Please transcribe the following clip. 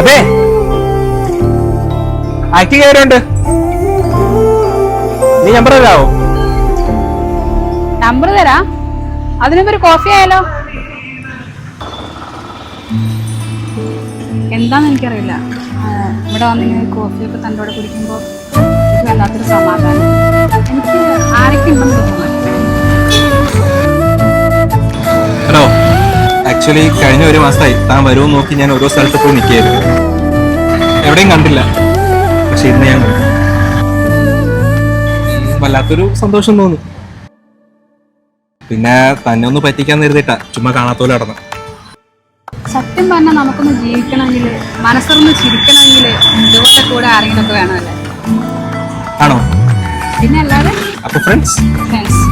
അതെ. ആക്ടി കയറുണ്ട് നീ നമ്പർ തരാവോ? നമ്പർ തരാ. അതിനൊരു കോഫി ആയാലോ? എന്താന്ന് എനിക്കറിയില്ല. ഇവിടെ വന്നിങ്ങനെ കോഫിയൊക്കെ തന്റെ കൂടെ കുടിക്കുമ്പോൾ വല്ലാത്തൊരു സമാധാനം. ആക്ച്വലി കഴിഞ്ഞ ഒരു മാസമായി. താൻ വരുമോ നോക്കി ഞാൻ ഓരോ സ്ഥലത്ത് പോയി നിൽക്കുകയായിരുന്നു. എവിടെയും കണ്ടില്ല. പക്ഷെ ഇന്ന് ഞാൻ കണ്ടു. വല്ലാത്തൊരു സന്തോഷം തോന്നി. പിന്നെ തന്നെ ഒന്ന് പറ്റിക്കാൻ കരുതിയിട്ടാ ചുമ്മാ കാണാത്തോലെ നടന്നു. സത്യം പറഞ്ഞാൽ നമുക്കൊന്ന് ജീവിക്കണമെങ്കിൽ മനസ്സൊന്ന് ചിരിക്കണമെങ്കിൽ ഇതുപോലെ കൂടെ ആരെങ്കിലും ഒക്കെ വേണമല്ലേ? ആണോ? പിന്നെ അല്ലാതെ? അപ്പൊ ഫ്രണ്ട്സ് ഫ്രണ്ട്സ്